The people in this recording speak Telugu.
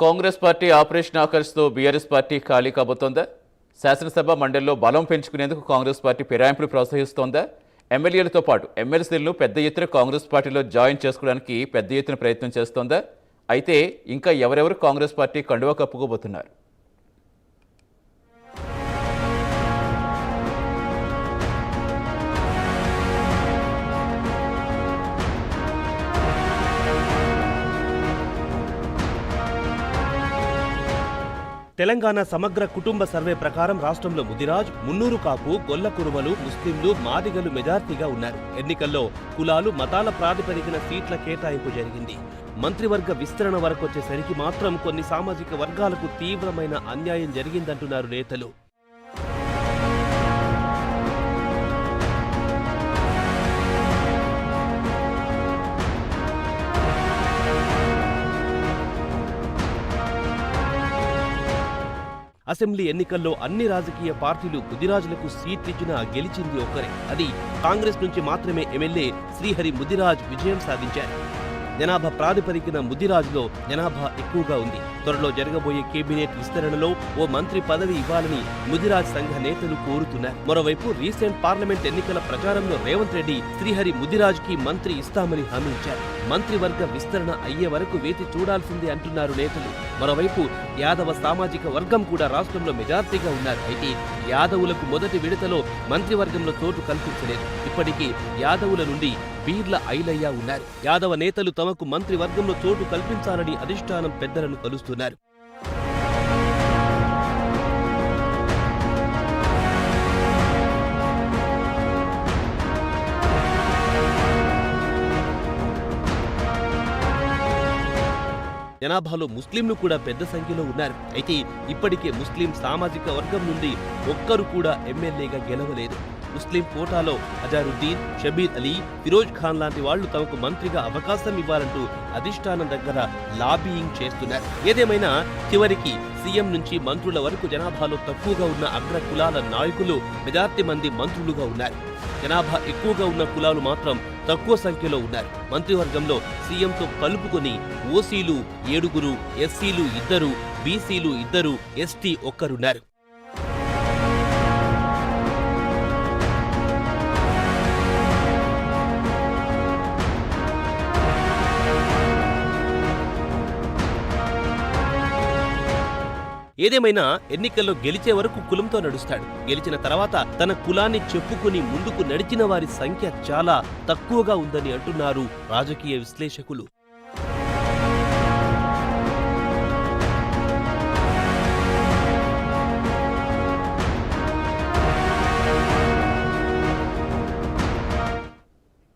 కాంగ్రెస్ పార్టీ ఆపరేషన్ ఆకర్ష్తో బీఆర్ఎస్ పార్టీ ఖాళీ కాబోతోందా. శాసనసభ మండలిలో బలం పెంచుకునేందుకు కాంగ్రెస్ పార్టీ ఫిరాయింపులు ప్రోత్సహిస్తోందా. ఎమ్మెల్యేలతో పాటు ఎమ్మెల్సీలను పెద్ద ఎత్తున కాంగ్రెస్ పార్టీలో జాయిన్ చేసుకోవడానికి పెద్ద ఎత్తున ప్రయత్నం చేస్తోందా. అయితే ఇంకా ఎవరెవరు కాంగ్రెస్ పార్టీ కండువా కప్పుకోబోతున్నారు? తెలంగాణ సమగ్ర కుటుంబ సర్వే ప్రకారం రాష్ట్రంలో ముదిరాజ్ మున్నూరు కాపు గొల్ల కురుమలు ముస్లింలు మాదిగలు మెజార్టీగా ఉన్నారు. ఎన్నికల్లో కులాలు మతాల ప్రాతిపదికన సీట్ల కేటాయింపు జరిగింది. మంత్రివర్గ విస్తరణ వరకు వచ్చేసరికి మాత్రం కొన్ని సామాజిక వర్గాలకు తీవ్రమైన అన్యాయం జరిగిందంటున్నారు నేతలు. అసెంబ్లీ ఎన్నికల్లో అన్ని రాజకీయ పార్టీలు ముదిరాజులకు సీట్లిచ్చినా గెలిచింది ఒక్కరే. అది కాంగ్రెస్ నుంచి మాత్రమే ఎమ్మెల్యే శ్రీహరి ముదిరాజ్ విజయం సాధించారు. జనాభా ప్రాతిపదికన ముదిరాజులో జనాభా ఎక్కువగా ఉంది. త్వరలో జరగబోయే కేబినెట్ విస్తరణలో ఓ మంత్రి పదవి ఇవ్వాలని ముదిరాజ్ సంఘ నేతలు కోరుతున్నారు. మరోవైపు రీసెంట్ పార్లమెంట్ ఎన్నికల ప్రచారంలో రేవంత్ రెడ్డి శ్రీహరి ముదిరాజ్కి మంత్రి ఇస్తామని హామీ ఇచ్చారు. మంత్రివర్గ విస్తరణ అయ్యే వరకు వేచి చూడాల్సిందే అంటున్నారు నేతలు. మరోవైపు యాదవ సామాజిక వర్గం కూడా రాష్ట్రంలో మెజార్టీగా ఉన్నారు. అయితే యాదవులకు మొదటి విడతలో మంత్రివర్గంలో చోటు కల్పించలేదు. ఇప్పటికీ యాదవుల నుండి బీర్ల ఐలయ్య ఉన్నారు. యాదవ నేతలు తమకు మంత్రివర్గంలో చోటు కల్పించాలని అధిష్టానం పెద్దలను కలుస్తున్నారు. జనాభాలో ముస్లింలు కూడా పెద్ద సంఖ్యలో ఉన్నారు. అయితే ఇప్పటికే ముస్లిం సామాజిక వర్గం నుండి ఒక్కరు కూడా ఎమ్మెల్యేగా గెలవలేదు. ముస్లిం కోటాలో అజారుద్దీన్ షబీర్ అలీ ఫిరోజ్ ఖాన్ లాంటి వాళ్ళు తమకు మంత్రిగా అవకాశం ఇవ్వాలంటూ అధిష్టానం దగ్గర లాబీయింగ్ చేస్తున్నారు. ఏదేమైనా చివరికి సీఎం నుంచి మంత్రుల వరకు జనాభాలో తక్కువగా ఉన్న అగ్ర కులాల నాయకులు మెజార్టీ మంది మంత్రులుగా ఉన్నారు. జనాభా ఎక్కువగా ఉన్న కులాలు మాత్రం తక్కువ సంఖ్యలో ఉన్నారు. మంత్రివర్గంలో సీఎంతో కలుపుకొని ఓసీలు ఏడుగురు ఎస్సీలు ఇద్దరు బీసీలు ఇద్దరు ఎస్టీ ఒక్కరున్నారు. ఏదేమైనా ఎన్నికల్లో గెలిచే వరకు కులంతో నడుస్తాడు. గెలిచిన తర్వాత తన కులాన్ని చెప్పుకుని ముందుకు నడిచిన వారి సంఖ్య చాలా తక్కువగా ఉందని అంటున్నారు రాజకీయ విశ్లేషకులు.